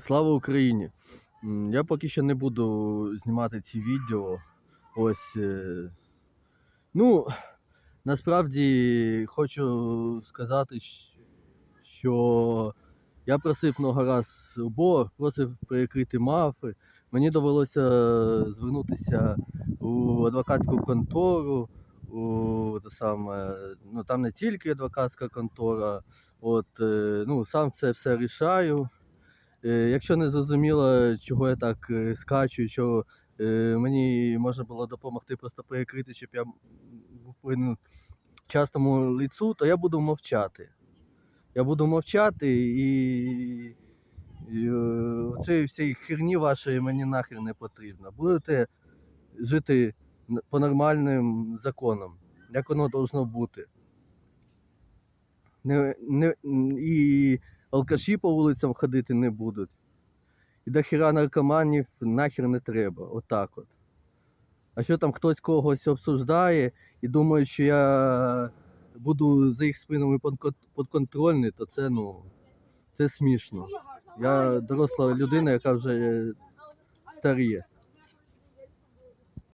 Слава Україні! Я поки що не буду знімати ці відео. Ось. е, Ну, насправді хочу сказати, що я просив много раз убор, просив перекрити мафи. Мені довелося звернутися у адвокатську контору. У, те саме, ну, там не тільки адвокатська контора, от, е, ну, сам це все рішаю. Е, Якщо не зрозуміло, чого я так е, скачу, що е, мені можна було допомогти просто перекрити, щоб я був частому лицю, то я буду мовчати. Я буду мовчати і, і цієї всієї херні вашої мені нахер не потрібно. Будете жити по нормальним законам, як воно должно бути. Не, не, і алкаші по вулицям ходити не будуть. І до хіра наркоманів нахер не треба. Отак от. А що там хтось когось обсуждає і думає, що я буду за їх спинами подконтрольний, то це ну. Це смішно. Я доросла людина, яка вже старіє.